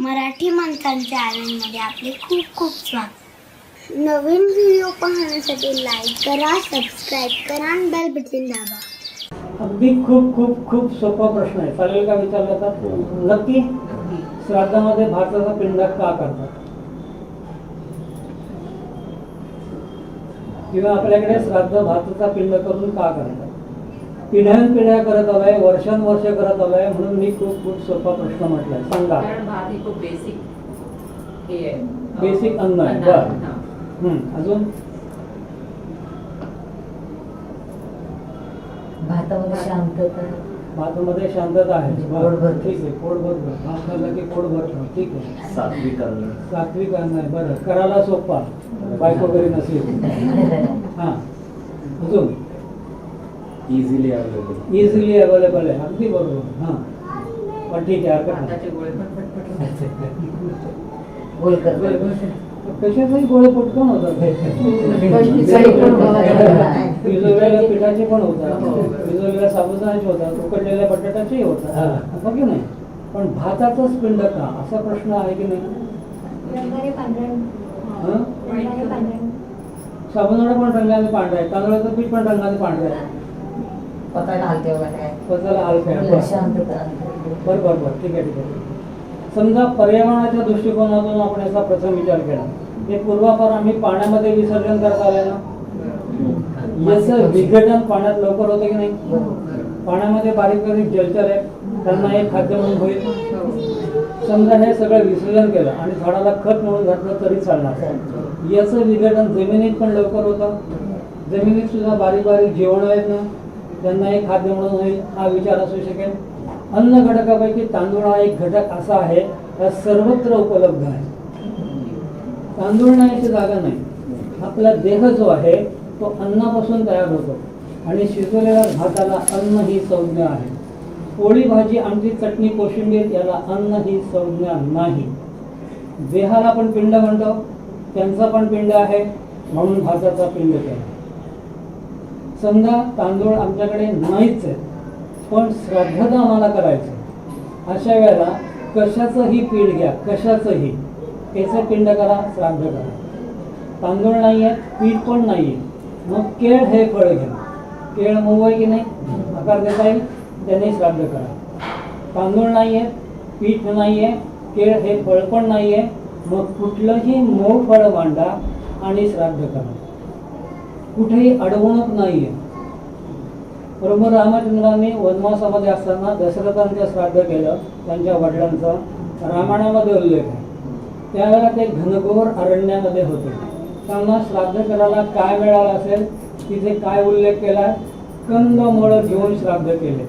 मराठी माणसांच्या आनंदमध्ये आपले खूप खूप स्वागत. नवीन व्हिडिओ पाहण्यासाठी लाईक करा सबस्क्राईब करा आणि बेल बटन दाबा. अगदी खूप खूप खूप सोपा प्रश्न आहे. चालेल का विचारला तर? नक्की? श्राद्धामध्ये भाताचा पिंड का करतात? किंवा आपल्याकडे श्राद्ध भाताचा पिंड करून का करतात? पिढ्यान पिढ्या करत आलाय वर्षानुवर्ष करत आलाय म्हणून मी खूप खूप सोपा प्रश्न म्हटलाय सांगा. कारण भात हे खूप बेसिक हे आहे. अन्न आहे, बरं. हा. हम्म, अजून? भातामध्ये शांतता. भातामध्ये शांतता आहे. म्हणजे बरं, पोट भरतं. ठीक आहे पोट भरतं भात खाल्ला की पोट भरतं ठीक आहे. सात्विक अन्न सात्विक अन्न आहे बरं. करायला सोपा. बायको वगैरे नसेल. हां. अजून? इझिली अवेलेबल इझिली अवेलेबल आहे. अगदी बरोबर. हां. पण ठीक आहे हरकत भाताचे गोळे पण पटपट बोल कर नाही कशाचाही गोळे पटकन होतात. भिजवलेल्या पिठाचे पण होतात. हो. भिजवलेल्या साबुदाण्याचे होतात. उकडलेल्या बटाट्याचेही होतात. हो. की नाही? पण भाताचाच पिंड का? असा प्रश्न आहे की नाही? हं? साबुदाणा पण रंगाने पांढरा आहे. तांदळाचं पीठ पण रंगाने पांढरं आहे. पकायला हलते वगैरे. काय पचायला हलकं आहे बोल, बरं. शांतता बरं बरं बरं. ठीक आहे ठीक आहे. समजा पर्यावरणाच्या दृष्टिकोनातून आपण याचा प्रथम विचार केला. हे पूर्वापार आम्ही पाण्यामध्ये विसर्जन करत आले ना? याचं विघटन पाण्यात लवकर होतं की नाही? पाण्यामध्ये बारीक बारीक जलचर आहेत त्यांना एक खाद्य म्हणून होईल. समजा हे सगळं विसर्जन केलं आणि झाडाला खत म्हणून घातलं तरी चालणार. याचं विघटन जमिनीत पण लवकर होतं. जमिनीत सुद्धा बारीक बारीक जीवन आहेत ना? त्यांना एक खाद्य म्हणून होईल हा विचार असू शकेल. अन्न घटकापैकी तांदूळ हा एक घटक असा आहे हा सर्वत्र उपलब्ध आहे. तांदूळ नाहीची जागा नाही. आपला देह जो आहे तो अन्नापासून तयार होतो. आणि शिजवलेल्या भाताला अन्न ही संज्ञा आहे. पोळी भाजी आमची चटणी कोशिंबीर याला अन्न ही संज्ञा नाही. देहाला पण पिंड म्हणतो त्यांचा पण पिंड आहे म्हणून भाताचा पिंड केला. समजा तांदूळ आमच्याकडे नाहीच आहे पण श्राद्धता आम्हाला करायचं अशा वेळेला कशाचंही पीठ घ्या कशाचंही त्याचं पिंड करा श्राद्ध करा. तांदूळ नाही आहे पीठ पण नाही आहे मग केळ हे फळ घ्या. केळ मऊ आहे की नाही? आकार देता येईल? त्याने श्राद्ध करा. तांदूळ नाही आहे पीठ नाही आहे केळ हे फळ पण नाही आहे मग कुठलंही मऊ फळ मांडा आणि श्राद्ध करा. कुठेही अडवणूक नाही आहे रामचंद्रांनी वनवासामध्ये असताना दशरथांचं श्राद्ध केलं त्यांच्या वडिलांचं रामायणामध्ये उल्लेख आहे. त्यावेळेला ते घनघोर अरण्यामध्ये होते. त्यांना श्राद्ध करायला काय मिळालं असेल तिथे काय उल्लेख केला कंदमुळं घेऊन श्राद्ध केले.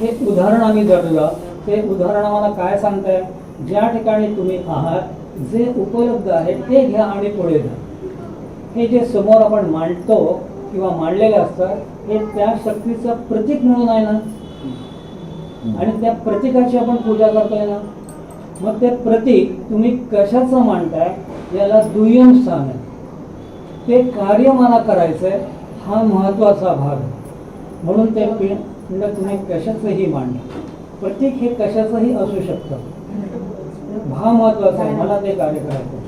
हे उदाहरण आम्ही धरलं ते उदाहरण आम्हाला काय सांगताय? ज्या ठिकाणी तुम्ही आहात जे उपलब्ध आहे ते घ्या आणि पुढे जा. हे जे समोर आपण मांडतो किंवा मांडलेलं असतं हे त्या शक्तीचं प्रतीक म्हणून आहे ना? आणि त्या प्रतीकाची आपण पूजा करतोय ना? मग ते प्रतीक तुम्ही कशाचं मांडताय याला दुय्यम स्थान आहे. ते कार्य मला करायचंय हा महत्त्वाचा भाग आहे. म्हणून ते पिंड तुम्ही कशाचंही मांडा. प्रतीक हे कशाचंही असू शकतं. हा महत्त्वाचा आहे मला ते कार्य करायचं